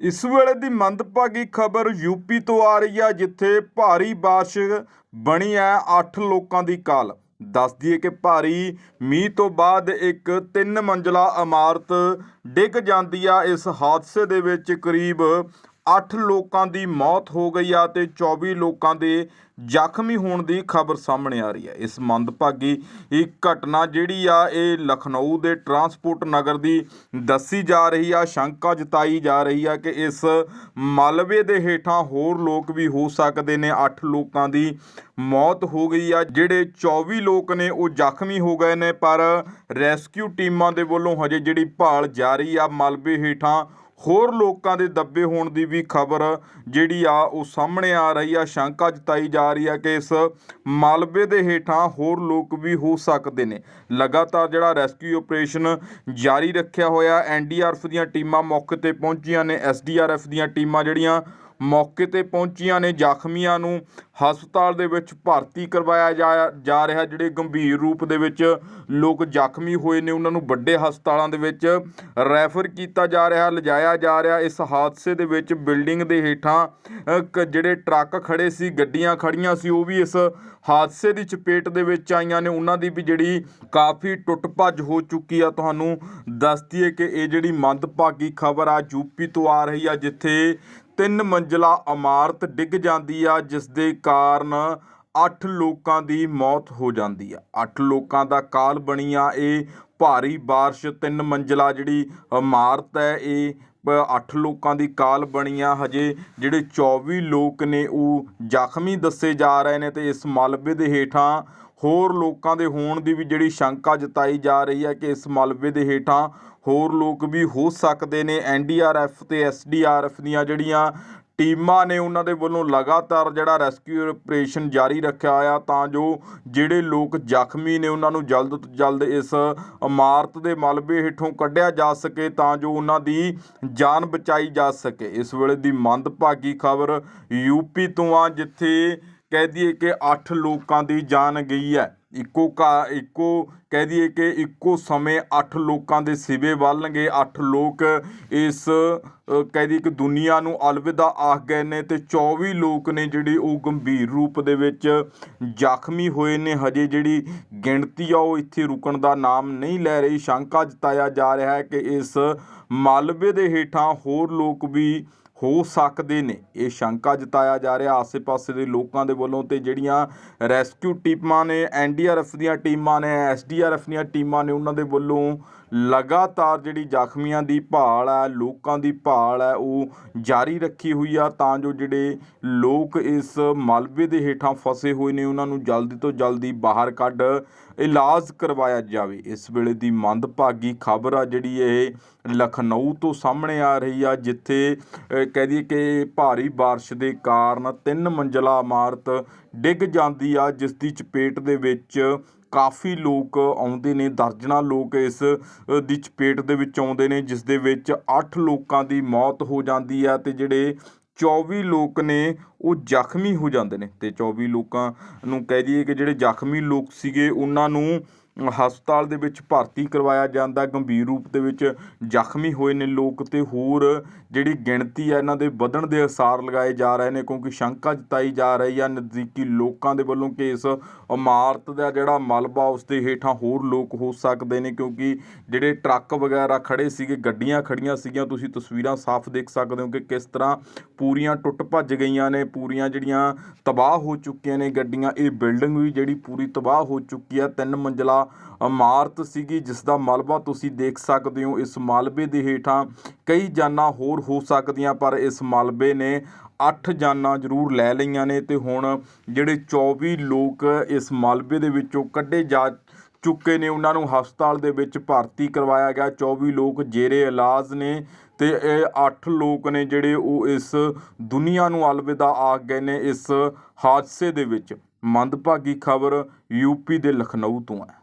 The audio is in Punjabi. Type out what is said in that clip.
ਇਸ ਵੇਲੇ ਦੀ ਮੰਦਭਾਗੀ ਖਬਰ ਯੂਪੀ ਤੋਂ ਆ ਰਹੀ ਹੈ ਜਿੱਥੇ ਭਾਰੀ ਬਾਰਿਸ਼ ਬਣੀ ਹੈ 8 ਲੋਕਾਂ ਦੀ ਕਾਲ। ਦੱਸ ਦਈਏ ਕਿ ਭਾਰੀ ਮੀਂਹ ਤੋਂ ਬਾਅਦ ਇੱਕ ਤਿੰਨ ਮੰਜ਼ਲਾ ਇਮਾਰਤ ਡਿੱਗ ਜਾਂਦੀ ਆ। ਇਸ ਹਾਦਸੇ ਦੇ ਵਿੱਚ ਕਰੀਬ 8 ਲੋਕਾਂ ਦੀ ਮੌਤ ਹੋ ਗਈ ਆ ਤੇ 24 ਲੋਕਾਂ ਦੇ ਜ਼ਖਮੀ ਹੋਣ ਦੀ ਖਬਰ ਸਾਹਮਣੇ ਆ ਰਹੀ ਹੈ। ਇਸ ਮੰਦਭਾਗੀ ਇਹ ਘਟਨਾ ਜਿਹੜੀ ਆ, ਇਹ ਲਖਨਊ ਦੇ ਟਰਾਂਸਪੋਰਟ ਨਗਰ ਦੀ ਦੱਸੀ ਜਾ ਰਹੀ ਆ, ਸ਼ੰਕਾ ਜਤਾਈ ਜਾ ਰਹੀ ਆ ਕਿ ਇਸ ਮਲਬੇ ਦੇ ਹੇਠਾਂ ਹੋਰ ਲੋਕ ਵੀ ਹੋ ਸਕਦੇ ਨੇ। 8 ਲੋਕਾਂ ਦੀ ਮੌਤ ਹੋ ਗਈ ਆ, ਜਿਹੜੇ 24 ਲੋਕ ਨੇ ਉਹ ਜ਼ਖਮੀ ਹੋ ਗਏ ਨੇ, ਪਰ ਰੈਸਕਿਊ ਟੀਮਾਂ ਦੇ ਵੱਲੋਂ ਹਜੇ ਜਿਹੜੀ ਭਾਲ ਜਾਰੀ ਆ, ਮਲਬੇ ਹੇਠਾਂ ਹੋਰ ਲੋਕਾਂ ਦੇ ਦੱਬੇ ਹੋਣ ਦੀ ਵੀ ਖਬਰ ਜਿਹੜੀ ਆ ਉਹ ਸਾਹਮਣੇ ਆ ਰਹੀ ਆ। ਸ਼ੰਕਾ ਜਤਾਈ ਜਾ ਰਹੀ ਆ ਕਿ ਇਸ ਮਾਲਵੇ ਦੇ ਹੇਠਾਂ ਹੋਰ ਲੋਕ ਵੀ ਹੋ ਸਕਦੇ ਨੇ। ਲਗਾਤਾਰ ਜਿਹੜਾ ਰੈਸਕਿਊ ਆਪਰੇਸ਼ਨ ਜਾਰੀ ਰੱਖਿਆ ਹੋਇਆ ਐਨਡੀਆਰਐਫ ਦੀਆਂ ਟੀਮਾਂ ਮੌਕੇ ਤੇ ਪਹੁੰਚੀਆਂ ਨੇ। ਐਸਡੀਆਰਐਫ ਦੀਆਂ ਟੀਮਾਂ ਜਿਹੜੀਆਂ ਮੌਕੇ ਤੇ ਪਹੁੰਚੀਆਂ ਨੇ। ਜ਼ਖਮੀਆਂ ਨੂੰ ਹਸਪਤਾਲ ਦੇ ਵਿੱਚ ਭਰਤੀ ਕਰਵਾਇਆ ਜਾ ਜਾ ਰਿਹਾ, ਜਿਹੜੇ ਗੰਭੀਰ ਰੂਪ ਦੇ ਵਿੱਚ ਲੋਕ ਜ਼ਖਮੀ ਹੋਏ ਨੇ। ਉਹਨਾਂ ਨੂੰ ਵੱਡੇ ਹਸਪਤਾਲਾਂ ਦੇ ਵਿੱਚ ਰੈਫਰ ਕੀਤਾ ਜਾ ਰਿਹਾ, ਲਿਜਾਇਆ ਜਾ ਰਿਹਾ। ਇਸ ਹਾਦਸੇ ਦੇ ਵਿੱਚ ਬਿਲਡਿੰਗ ਦੇ ਹੇਠਾਂ ਕ- ਜਿਹੜੇ ਟਰੱਕ ਖੜੇ ਸੀ, ਗੱਡੀਆਂ ਖੜੀਆਂ ਸੀ, ਉਹ ਵੀ ਇਸ ਹਾਦਸੇ ਦੀ ਚਪੇਟ ਦੇ ਵਿੱਚ ਆਈਆਂ ਨੇ। ਉਹਨਾਂ ਦੀ ਵੀ ਜਿਹੜੀ ਕਾਫੀ ਟੁੱਟ ਭੱਜ ਹੋ ਚੁੱਕੀ ਆ। ਤੁਹਾਨੂੰ ਦੱਸ ਦਈਏ ਕਿ ਇਹ ਜਿਹੜੀ ਮੰਦਭਾਗੀ ਖਬਰ ਆ ਯੂਪੀ ਤੋਂ ਆ ਰਹੀ ਆ, ਜਿੱਥੇ ਤਿੰਨ ਮੰਜ਼ਲਾ ਇਮਾਰਤ ਡਿੱਗ ਜਾਂਦੀ ਆ ਜਿਸ ਦੇ ਕਾਰਨ 8 ਲੋਕਾਂ ਦੀ ਮੌਤ ਹੋ ਜਾਂਦੀ ਆ 8 ਲੋਕਾਂ ਦਾ ਕਾਲ ਬਣੀ ਆ ਇਹ ਭਾਰੀ بارش ਤਿੰਨ ਮੰਜ਼ਲਾ ਜਿਹੜੀ ਇਮਾਰਤ ਹੈ ਇਹ 8 ਲੋਕਾਂ ਦੀ ਕਾਲ ਬਣੀ ਆ ਹਜੇ ਜਿਹੜੇ 24 ਲੋਕ ਨੇ ਉਹ ਜ਼ਖਮੀ ਦੱਸੇ ਜਾ ਰਹੇ ਨੇ ਤੇ ਇਸ ਮਲਬੇ ਦੇ ਹੇਠਾਂ ਹੋਰ ਲੋਕਾਂ ਦੇ ਹੋਣ ਦੀ ਵੀ ਜਿਹੜੀ ਸ਼ੰਕਾ ਜਤਾਈ ਜਾ ਰਹੀ ਹੈ ਕਿ ਇਸ ਮਲਬੇ ਦੇ ਹੇਠਾਂ ਹੋਰ ਲੋਕ ਵੀ ਹੋ ਸਕਦੇ ਨੇ। ਐਨਡੀਆਰਐਫ ਤੇ ਐਸਡੀਆਰਐਫ ਦੀਆਂ ਜਿਹੜੀਆਂ ਟੀਮਾਂ ਨੇ, ਉਹਨਾਂ ਦੇ ਵੱਲੋਂ ਲਗਾਤਾਰ ਜਿਹੜਾ ਰੈਸਕਿਊ ਆਪਰੇਸ਼ਨ ਜਾਰੀ ਰੱਖਿਆ ਆ ਤਾਂ ਜੋ ਜਿਹੜੇ ਲੋਕ ਜ਼ਖਮੀ ਨੇ, ਉਹਨਾਂ ਨੂੰ ਜਲਦ ਤੋਂ ਜਲਦ ਇਸ ਇਮਾਰਤ ਦੇ ਮਲਬੇ ਹੇਠੋਂ ਕੱਢਿਆ ਜਾ ਸਕੇ, ਤਾਂ ਜੋ ਉਹਨਾਂ ਦੀ ਜਾਨ ਬਚਾਈ ਜਾ ਸਕੇ। ਇਸ ਵੇਲੇ ਦੀ ਮੰਦਭਾਗੀ ਖਬਰ ਯੂਪੀ ਤੋਂ ਆ, ਜਿੱਥੇ ਕਹਿ ਦਈਏ ਕਿ 8 ਲੋਕਾਂ ਦੀ ਜਾਨ ਗਈ ਹੈ। ਇੱਕੋ ਕਾ ਇੱਕੋ ਕਹਿ ਦਈਏ ਕਿ ਇੱਕੋ ਸਮੇਂ 8 ਲੋਕਾਂ ਦੇ ਸਿਵੇ ਵੱਲਣਗੇ। 8 ਲੋਕ ਇਸ ਕਹਿ ਦਈਏ ਕਿ ਦੁਨੀਆ ਨੂੰ ਅਲਵਿਦਾ ਆਖ ਗਏ ਨੇ ਤੇ 24 ਲੋਕ ਨੇ ਜਿਹੜੇ ਉਹ ਗੰਭੀਰ ਰੂਪ ਦੇ ਵਿੱਚ ਜ਼ਖਮੀ ਹੋਏ ਨੇ। ਹਜੇ ਜਿਹੜੀ ਗਿਣਤੀ ਆ ਉਹ ਇੱਥੇ ਰੁਕਣ ਦਾ ਨਾਮ ਨਹੀਂ ਲੈ ਰਹੀ। ਸ਼ੰਕਾ ਜਤਾਇਆ ਜਾ ਰਿਹਾ ਹੈ ਕਿ ਇਸ ਮਾਲਵੇ ਦੇ ਹੇਠਾਂ ਹੋਰ ਲੋਕ ਵੀ ਹੋ ਸਕਦੇ ਨੇ। ਇਹ ਸ਼ੰਕਾ ਜਤਾਇਆ ਜਾ ਰਿਹਾ। ਆਸ-ਪਾਸੇ ਦੇ ਲੋਕਾਂ ਦੇ ਵੱਲੋਂ ਤੇ ਜਿਹੜੀਆਂ ਰੈਸਕਿਊ ਟੀਮਾਂ ਨੇ ਐਨਡੀਆਰਐਫ ਦੀਆਂ ਟੀਮਾਂ ਨੇ ਐਸਡੀਆਰਐਫ ਦੀਆਂ ਟੀਮਾਂ ਨੇ ਉਹਨਾਂ ਦੇ ਵੱਲੋਂ ਲਗਾਤਾਰ ਜਿਹੜੀ ਜ਼ਖਮੀਆਂ ਦੀ ਭਾਲ ਹੈ ਲੋਕਾਂ ਦੀ ਭਾਲ ਹੈ ਉਹ ਜਾਰੀ ਰੱਖੀ ਹੋਈ ਆ ਤਾਂ ਜੋ ਜਿਹੜੇ ਲੋਕ ਇਸ ਮਲਬੇ ਦੇ ਹੇਠਾਂ ਫਸੇ ਹੋਏ ਨੇ, ਉਹਨਾਂ ਨੂੰ ਜਲਦੀ ਤੋਂ ਜਲਦੀ ਬਾਹਰ ਕੱਢ ਇਲਾਜ ਕਰਵਾਇਆ ਜਾਵੇ। ਇਸ ਵੇਲੇ ਦੀ ਮੰਦਭਾਗੀ ਖਬਰ ਆ ਜਿਹੜੀ ਇਹ ਲਖਨਊ ਤੋਂ ਸਾਹਮਣੇ ਆ ਰਹੀ ਆ, ਜਿੱਥੇ ਕਹਿ ਦਈਏ ਕਿ ਭਾਰੀ ਬਾਰਿਸ਼ ਦੇ ਕਾਰਨ ਤਿੰਨ ਮੰਜ਼ਲਾ ਇਮਾਰਤ ਡਿੱਗ ਜਾਂਦੀ ਆ, ਜਿਸ ਦੀ ਚਪੇਟ ਦੇ ਵਿੱਚ ਕਾਫੀ ਲੋਕ ਆਉਂਦੇ ਨੇ, ਦਰਜਨਾਂ ਲੋਕ ਇਸ ਦੀ ਚਪੇਟ ਦੇ ਵਿੱਚ ਆਉਂਦੇ ਨੇ, ਜਿਸ ਦੇ ਵਿੱਚ 8 ਲੋਕਾਂ ਦੀ ਮੌਤ ਹੋ ਜਾਂਦੀ ਆ ਤੇ ਜਿਹੜੇ 24 ਲੋਕ ਨੇ, ਉਹ ਜ਼ਖਮੀ ਹੋ ਜਾਂਦੇ ਨੇ। ਤੇ 24 ਲੋਕਾਂ ਨੂੰ ਕਹਿ ਦਈਏ ਕਿ ਜਿਹੜੇ ਜ਼ਖਮੀ ਲੋਕ ਸੀਗੇ, ਉਹਨਾਂ ਨੂੰ ਹਸਪਤਾਲ ਦੇ ਵਿੱਚ ਭਰਤੀ ਕਰਵਾਇਆ ਜਾਂਦਾ। ਗੰਭੀਰ ਰੂਪ ਦੇ ਵਿੱਚ ਜ਼ਖਮੀ ਹੋਏ ਨੇ ਲੋਕ ਤੇ ਹੋਰ ਜਿਹੜੀ ਗਿਣਤੀ ਹੈ ਇਹਨਾਂ ਦੇ ਵਧਣ ਦੇ ਅਸਾਰ ਲਗਾਏ ਜਾ ਰਹੇ ਨੇ, ਕਿਉਂਕਿ ਸ਼ੰਕਾ ਜਤਾਈ ਜਾ ਰਹੀ ਆ ਨਜ਼ਦੀਕੀ ਲੋਕਾਂ ਦੇ ਵੱਲੋਂ ਕਿ ਇਸ ਇਮਾਰਤ ਦਾ ਜਿਹੜਾ ਮਲਬਾ, ਉਸ ਦੇ ਹੇਠਾਂ ਹੋਰ ਲੋਕ ਹੋ ਸਕਦੇ ਨੇ, ਕਿਉਂਕਿ ਜਿਹੜੇ ਟਰੱਕ ਵਗੈਰਾ ਖੜੇ ਸੀਗੇ, ਗੱਡੀਆਂ ਖੜੀਆਂ ਸੀਗੀਆਂ, ਤੁਸੀਂ ਤਸਵੀਰਾਂ ਸਾਫ਼ ਦੇਖ ਸਕਦੇ ਹੋ ਕਿ ਕਿਸ ਤਰ੍ਹਾਂ ਪੂਰੀਆਂ ਟੁੱਟ ਭੱਜ ਗਈਆਂ ਨੇ, ਪੂਰੀਆਂ ਜਿਹੜੀਆਂ ਤਬਾਹ ਹੋ ਚੁੱਕੀਆਂ ਨੇ ਗੱਡੀਆਂ, ਇਹ ਬਿਲਡਿੰਗ ਵੀ ਜਿਹੜੀ ਪੂਰੀ ਤਬਾਹ ਹੋ ਚੁੱਕੀ ਹੈ ਤਿੰਨ ਮੰਜ਼ਲਾ ਇਮਾਰਤ ਸੀਗੀ ਜਿਸ ਦਾ ਮਲਬਾ ਤੁਸੀਂ ਦੇਖ ਸਕਦੇ ਹੋ। ਇਸ ਮਲਬੇ ਦੇ ਹੇਠਾਂ ਕਈ ਜਾਨਾਂ ਹੋਰ ਹੋ ਸਕਦੀਆਂ, ਪਰ ਇਸ ਮਲਬੇ ਨੇ 8 ਜਾਨਾਂ ਜ਼ਰੂਰ ਲੈ ਲਈਆਂ ਨੇ ਤੇ ਹੁਣ ਜਿਹੜੇ 24 ਲੋਕ ਇਸ ਮਲਬੇ ਦੇ ਵਿੱਚੋਂ ਕੱਢੇ ਜਾ ਚੁੱਕੇ ਨੇ, ਉਹਨਾਂ ਨੂੰ ਹਸਪਤਾਲ ਦੇ ਵਿੱਚ ਭਰਤੀ ਕਰਵਾਇਆ ਗਿਆ। 24 ਲੋਕ ਜੇਰੇ ਇਲਾਜ ਨੇ ਤੇ ਇਹ 8 ਲੋਕ ਨੇ ਜਿਹੜੇ ਉਹ ਇਸ ਦੁਨੀਆ ਨੂੰ ਅਲਵਿਦਾ ਆਖ ਗਏ ਨੇ ਇਸ ਹਾਦਸੇ ਦੇ ਵਿੱਚ। ਮੰਦਭਾਗੀ ਖਬਰ ਯੂਪੀ ਦੇ ਲਖਨਊ ਤੋਂ ਹੈ।